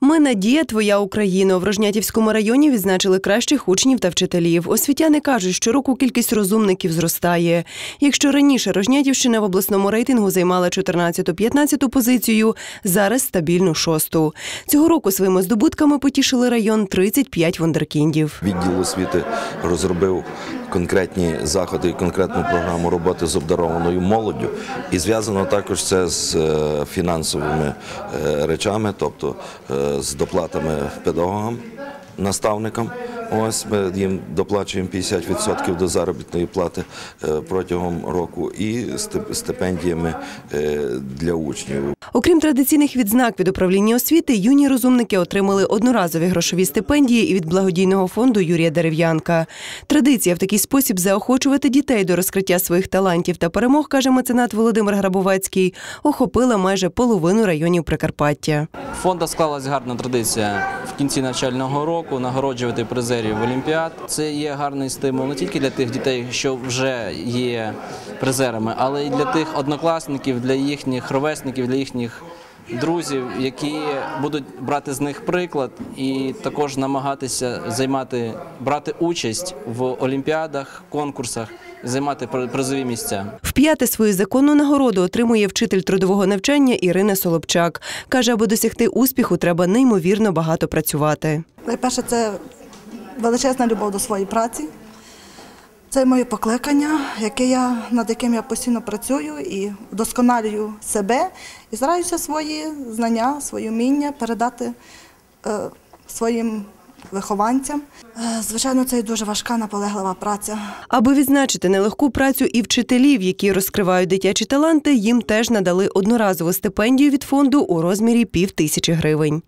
Ми надія твоя Україна. В Рожнятівському районі відзначили кращих учнів та вчителів. Освітяни кажуть, що року кількість розумників зростає. Якщо раніше Рожнятівщина в обласному рейтингу займала 14-15 позицію, зараз стабільну шосту. Цього року своїми здобутками потішили район 35 вундеркіндів. Відділ освіти розробив конкретні заходи і конкретну програму роботи з обдарованою молоддю. І зв'язано також це з е, фінансовими е, речами, тобто е, з доплатами педагогам, наставникам. Ось ми їм доплачуємо 50% до заробітної плати е, протягом року і стип- стипендіями е, для учнів. Окрім традиційних відзнак від управління освіти, юні розумники отримали одноразові грошові стипендії і від благодійного фонду Юрія Дерев'янка. Традиція в такий спосіб заохочувати дітей до розкриття своїх талантів та перемог, каже меценат Володимир Грабовецький, охопила майже половину районів Прикарпаття. Фонда склалась гарна традиція в кінці навчального року нагороджувати призерів Олімпіад. Це є гарний стимул не тільки для тих дітей, що вже є призерами, але й для тих однокласників, для їхніх ровесників, для їхніх друзів, які будуть брати з них приклад і також намагатися займати, брати участь в олімпіадах, конкурсах, займати призові місця. Вп'яте свою законну нагороду отримує вчитель трудового навчання Ірина Солопчак. Каже, аби досягти успіху, треба неймовірно багато працювати. Найперше, це величезна любов до своєї праці. Це моє покликання, яке я, над яким я постійно працюю і вдосконалюю себе і стараюся свої знання, свої вміння передати е, своїм вихованцям. Е, звичайно, це і дуже важка наполеглива праця. Аби відзначити нелегку працю і вчителів, які розкривають дитячі таланти, їм теж надали одноразову стипендію від фонду у розмірі пів тисячі гривень.